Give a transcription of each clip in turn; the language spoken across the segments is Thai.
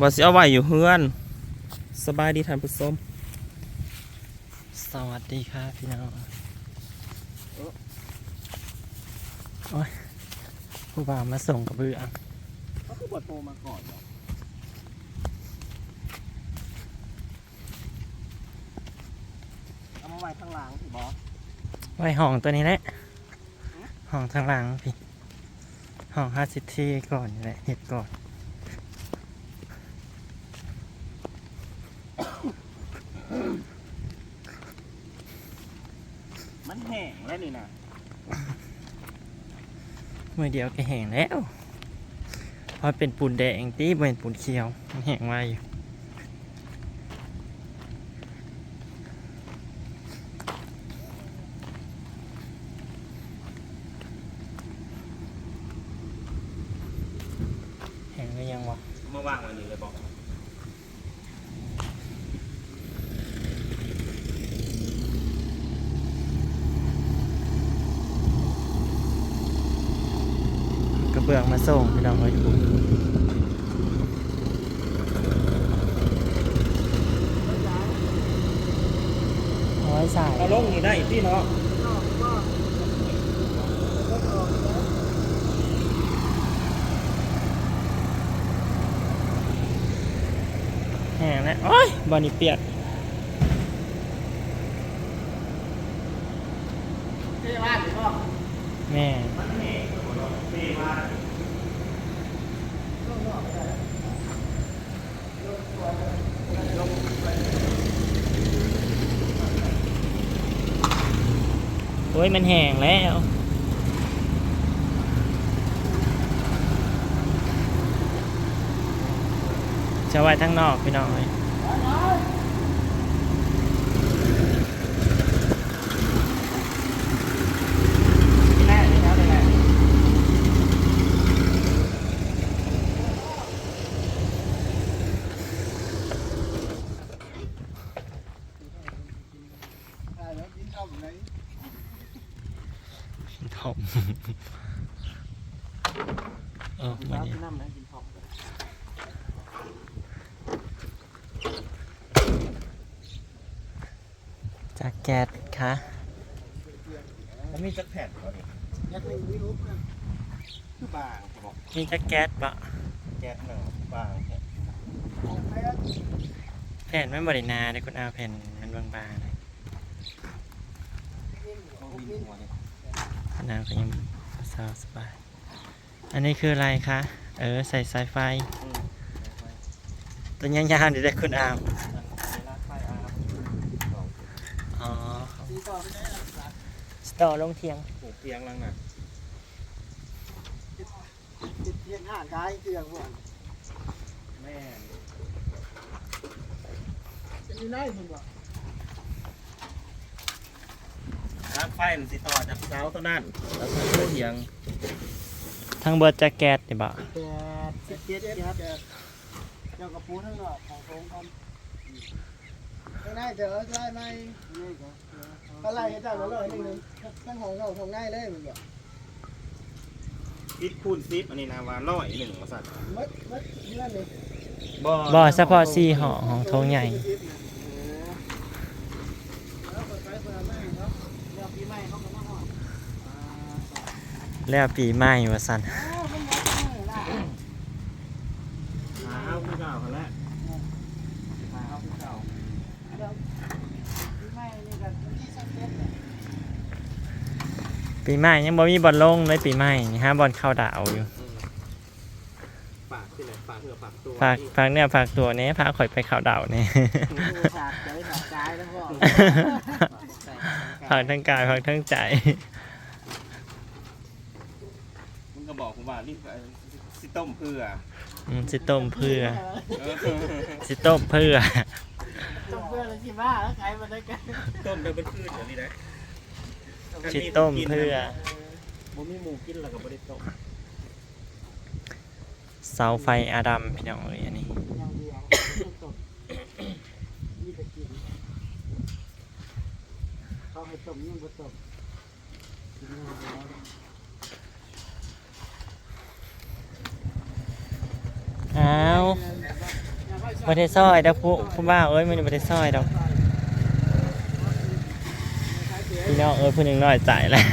ว่าสิเอาไว้อยู่เฮือน สบายดีท่านผู้ชมสวัสดีครับพี่น้องโอ้ยผู้บ่าวมาส่งกับเบือเขาคือบทโทรมาก่อนเหรอเอามาไว้ข้างหลังพี่บอสไว้ห้องตัวนี้แหละห้องทางหลังพี่ห้องห้าสิบทีก่อนนี่แหละเห็ดก่อนมัน แห้งแล้วนี่นะมือเดียวก็แห้งแล้วเพราะเป็นปูนแดงตีบ่เป็นปูนเขียวมันแห้งไวอยู่แห้งหรือยังวะมาวางไว้นี่เลยบอก กระเบื้องมาส่งพี่น้องเอ้ยคุณเอาไว้ใส่เอาลงนี่ได้อีกที่เนาะแห้งแล้วโอ้ยบอนี่เปียก ที่บ้านหรือเปล่า แม่ มันแห้งที่บ้าน โอ้ยมันแห้งแล้วจะไว้ทั้งนอกพี่น้องเลย ที่แรกนี่แล้วนี่แหละ ทอมเออ กิน วัน ข้าว นี้ กินน้ำนะกินข้าว จา กแก๊สค่ะมันมีจักแผ่นเหรอนี่ยักษ์ไม่รู้คือบางเขาบอกมีจากแก๊สปะแก๊สหนึ่งบางแผ่นแผ่นมันบรินาเลยคุณอาแผ่นมันบางๆเลยเขาวินหัวเนี่ยคุณอาก็ยังสาวสบาย อันนี้คืออะไรคะ เออ ใส่สายไฟอืมตัวยาวๆเดี๋ยวได้คุณอาเวลาไฟอาบสอง อ๋อ สต่อลงเทียงปลูกเตียงลังน่ะติดเทียนห่างกายเตียงว่ะแม่จะมีไล่มึงว่ะร้านไฟมันสิต่อจากเสาต้นนั้นแล้วก็เตียงทั้งเบิร์ดจากแก๊สนี่บ่แปดสิบเจ็ดครับเจ้ากระปูทั้งหลอดของโครงค อมข้างในเจอไล่ไหมนี่ก็ก็ไล่ให้เจ้าเลยหนึ่งหนึ่งทั้งของเราทำง่ายเลยมึงแบบปิดคูณซิปอันนี้นะว่าร้อยหนึ่งมาสั่นมัดมัดนั่นเลยบ่เฉพาะสี่ห่อของทงใหญ่แล้วก็ใช้คนละแม่เนาะเดี๋ยวปีใหม่เขาก็มาห่อแล้วปีใหม่ว่าสัน อ้าวมันยัดเลยล่ะ หาเอาคือเก่ากันแล้วหาเอาคือเก่า เดี๋ยวปีใหม่นี่ก็ที่สังเกตเลย ปีใหม่ยังบ่มีบอลลงเลยปีใหม่นี่ฮะบอลเข้าดาวอยู่ ฝากที่ไหนฝากเพื่อฝากตัวฝากฝากเนี่ยฝากตัวนี้พาข่อยไปเข้าดาวนี่สาดใจสาดใจแล้วพ่อฝากทั้งกายฝากทั้งใจ มึงก็บอกผมว่านี่สิต้มเพื่ออืมสิต้มเพื่อเออสิต้มเพื่อต้องเพื่อนเลยที่บ้าแล้วใครมาได้กัน ต้มได้เป็นคืนเดี๋ยวนี้นะ สิต้มเพื่อบ่มีหมูกินแล้วก็บ่ได้ต้มเสาไฟอาดัมพี่น้องเอ้ยอันนี้อย่างเดียวจบนี่จะกินเขาให้ต้มยิ่งกว่าต้มกินง่ายแล้วอ้าวบ่ได้ซอยดอกผู้ผู้บ่าวเอ้ยมันบ่ได้ซอยดอกพี่ น้องเอ้ยผู้หนึงน้อยใจแล้ว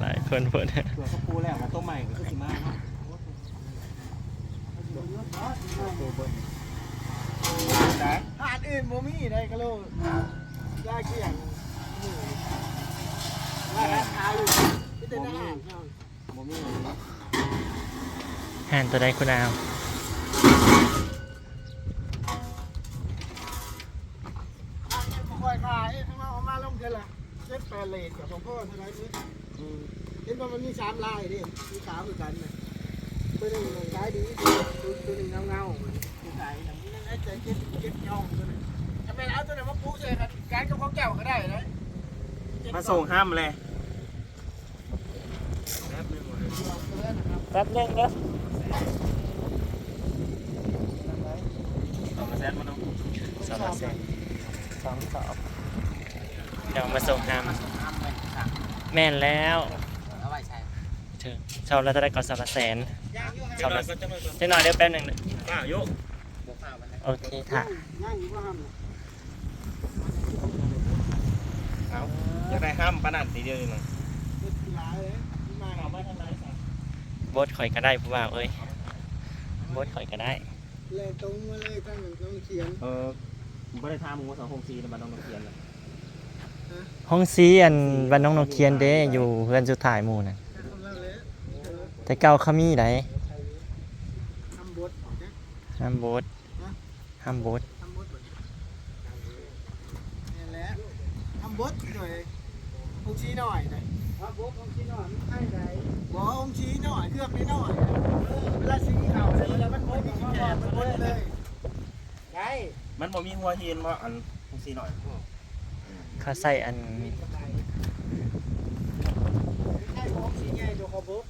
หลายคนพูดตัวเขาปูแล้วมาต้มใหม่ก็คือสิมาเนาะตัวเบิ้ลแต่หาดอื่นบ่มีได้ก็โลยากเกี่ยงว่าราคาอยู่ที่เป็นอาหารโมมี่หันตัวใดคุณอาว เลทกับของพ่อเท่าไหร่นี่เห็นว่ามันมีสามลายดิมีขาวเหมือนกันนะตัวหนึ่งขายดีตัวตัวหนึ่งเงาเงาๆขายอย่างนี้นั่นใจเจ็ดเจ็ดย่องตัวนึงถ้าเป็นเอาตัวไหนมาปุ๊บเลยกันการกับของเจ้าก็ได้นะมาส่งห้ามเลยแป๊บนึงเด้อเอามาแซนมาเนาะสองเซนสองสอบเดี๋ยวมาส่งน้ำ แม่นแล้วเอาไว้ใช้ถึงชาวเราจะได้ก่อนสามแสนย่างอยู่ชาวเราจะหน่อยเดี๋ยวแป๊บหนึงป้าโยกโอเคค่ะย่างอยู่ว่าห้ามเอาอยากได้ห้ามปานันทีเดียวนี่มั้งเป็นกีฬาเลยมาเอามาทำไรสักบดข่อยก็ได้ผู้บ่าวเอ้ยบดข่อยก็ได้เลยตรงมาเลยตั้งต้องเขียนเออผมไม่ได้ทำมึงว่าสองหกสี่แต่มาต้องเขียนเลย ห้องซีอันวันน้องนกเคียนเด้อยู่เพื่อนสุดท้ายหมู่น่ะทำแล้วเลยแต่เก่าเขามีไดทำบทห้ามบดห้ามบดทำบทนี่แหละทำบทหน่อยองชี้หน่อยนะทำบทองชี้หน่อยไม่ใช่ไหนบอกองชี้หน่อยเครื่องนิดหน่อยเวลาสีขาวเลยแล้วมันบดมีแก่มันบดเลยใช่มันบ่มีหัวเฮียนว่าอันหกสี่หน่อยเขาใส่อันใช่ของสีใหญ่ตัวขบด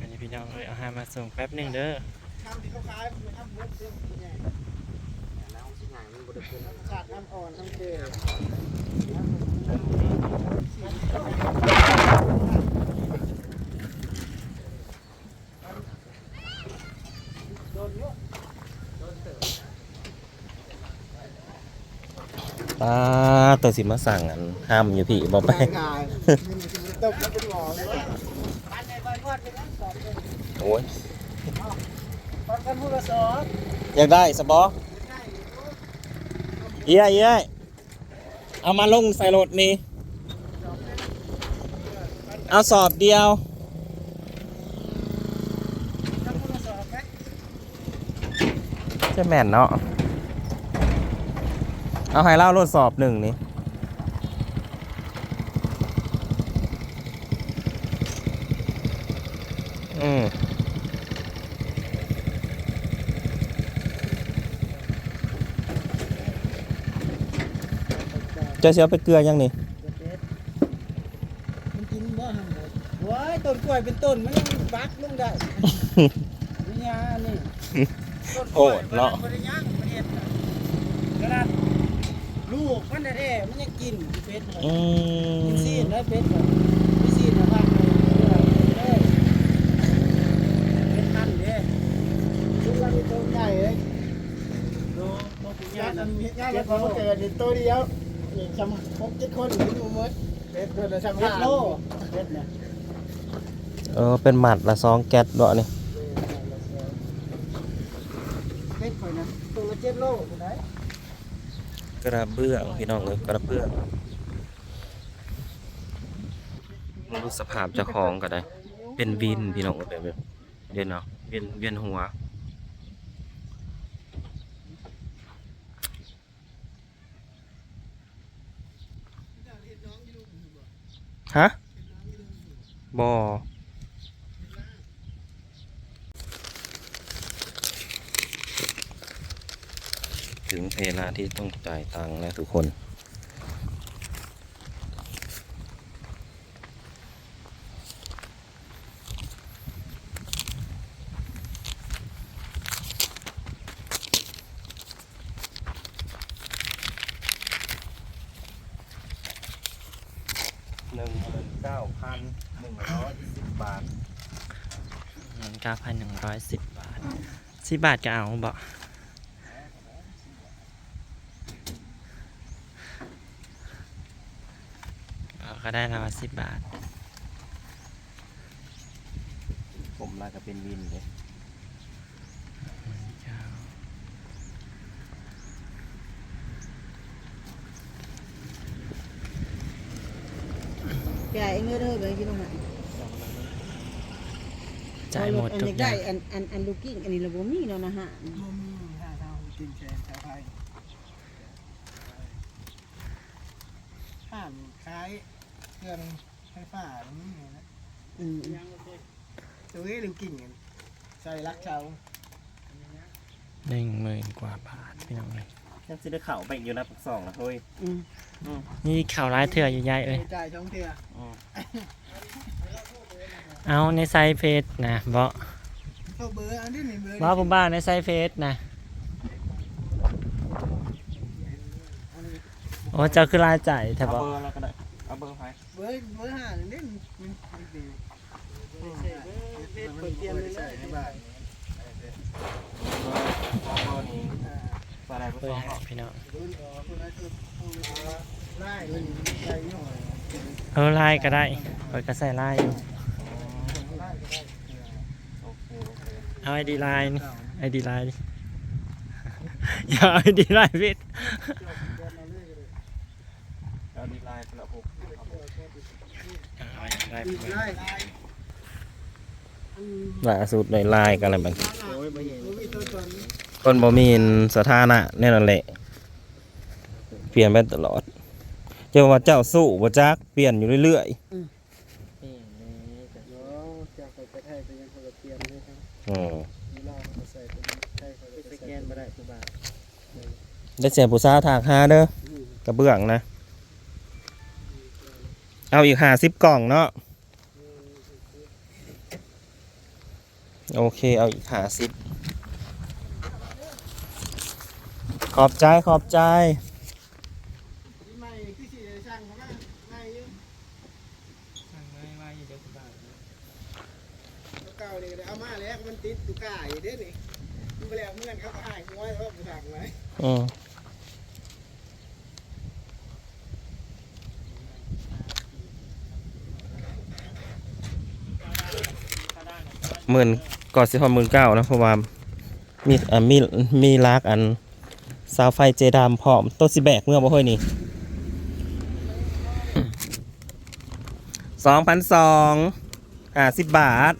อันนี้พี่น้องเอ้ยเอาหามาส่งแป๊บหนึงเด้อทำที่เขาขายมันทำบดเรื่องสีใหญ่แล้วสีใหญ่มันบดเป็นชาติน้ำอ่อนน้ำเกลือ ป้าตัวสิมาสั่งอันห้ามอยู่พี่บอกไปง่ายง่ายตกแล้วเป็นหลอเลยปันในบ้านวาดเป็นสอบเลยโอ้ยปันกันผู้ละสอบอยากได้สบอเอี้ยเอี้ยเอามาลงใส่รถนี่เอาสอบเดียวกันผู้ละสอบไหมใช่แม่นเนาะ เอาให้เล่ารถสอบหนึ่งนี่อืมเจะเสียไปเกลือยังนี่มันกินบ่หันเลยว้ายต้นกล้วยเป็นต้นมันยังบักลงได้วิญญาณนี่ต้นกโอ้ล้วยเนาะบริยังประเทศกระดาน ลูกมันแท้ๆมันยังกินเป็ดเลยอืกินซีนมได้เป็ดเลยมีซีนนะพักเลยเด้อเป็ดพันเด้ทุกวันนี้ตัวใหญ่เลยโตโตผู้ใหญ่งานนะงานมันพอเกิดนี่ตัวเดียวนี่จำหกเจ็ดคนอยู่หมดเป็ดตัวละสามเป็ห้าดโลเป็ดเนี่ยเออเป็นหมัดละสองแก๊สเนาะนี่เป็ดข่อยนะตัวละเจ็ดโลคนไหนก ระเบื้องพี่น้องเลยกระเบื้องดูสภาพเจ้าของก็ได้ เป็นวินพี่น้องแบบแบบเดี๋ยวเนาะเวียนเวียนหัวฮะบอ ถึงเวลาที่ต้องจ่ายตังค์แล้วทุกคนหนึ่งหมื่นเก้าพันหนึ่งร้อยสิบบาทเงินเก้าพันหนึ่งร้อยสิบบาทสิบบาทก็เอาบอกเอา ก็ได้แล้วสิบบาท ผมลาก็เป็นวินเลยแกเองเด้อไปกินตรงไหนจ่ายหมดอันทุนี้กอได้ย่างอันอันอันลูกกิ้งอันนี้เราบ่มีแล้วนะฮะบ่มีถ้าเรากินแชร์ชาวไทยห้ามขาย เครื่องไฟฟ้าตรงนี้นะอืมตัวนี้ลูกกิ่งกันใส่รักชาวหนึ่งหมื่นกว่าบาทพี่น้องเลยยังสิได้เข่าไปอยู่นะปักสองนะเฮ้ยอืมนี่ข่าวร้ายเถื่ออยู่ยายเอ้ยจ่ายช่องเทื่อเอาในไซส์เฟสนะบอเข้าเบอร์อันนี้นี่เบอร์บอผมบ้าในไซส์เฟสนะโอ้เจ้าคือรายจ่ายแต่เอาบอเบอร์แล้วก็ได้ เอาเบอร์ไปเบอร์เบอร์ห้านี่มันมันดีเป็นเลยใส่ในบ้านออร์เบอร์อะไรเบอร์เฮ้สยองพี่น้องคุณอ๋อคุณอาชีพไล่นใส่หน่อยเออไล่ก็ได้เปิดก็ใส่ไล่อยู่เอเอาไอดีไลน์ไอดีไลน์อย่าเอาไอดีไลน์พิษ เอาดีไลน์สำหรับผม เอา ไอดีไลน์อีพิกษไล่ล่าสุดในไลน์กันอะไรบ้างโอ้ยไม่เห็นมีตัวตนคนบ่มีสถานะแน่นอนแหละเปลี่ยนไปตลอด เจ้าว่าเจ้าสู้บ่จักเปลี่ยนอยู่เรื่อยเดี๋ยวจะไปกระแทกไปยังคนละเปลี่ยนเลยครับๆอืมนี่เราเอาใส่ไปใช่เขาจะสแกนไม่ได้ทุกบาทได้เสียผู้สาวถากหาเด้อกระเบื้องนะ เอาอีกห้าสิบกล่องเนาะ โอเค เอาอีกหาสิบขอบใจขอบใจเขาไม่ไม่ยืมเก่านี่เอามาแล้วมันติดตุกายเด้นี่มันไปแล้วเมื่อนเขาก็หายหัวแล้วก็สั่งไว้อืมหมื่น ก่อนสิพอหมื่นเก้านะเพราะว่ามีอ่ามีมีลากอันสาไฟเจดามพร้อมต้นสิแบกเมื่อบ่เฮ้ยนี่สองพันสองอ่าสิบบาท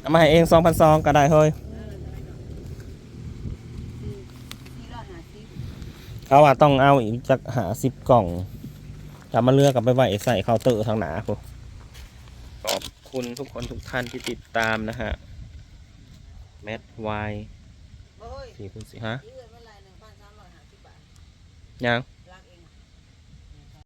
เอามาให้เองสองพันสองก็ได้เฮ้ยที่รอาซิเขาว่าต้องเอาอีกจากหาสิบกล่องกลับมาเลือกกลับไปไว้ใส่เคาน์เตอร์ทางหนาพวกขอบ คุณทุกคนทุกท่านที่ติดตามนะฮะแมทไวโอ้ยสี่คูณสี่ฮะยืดเมื่อไรหนึ่ง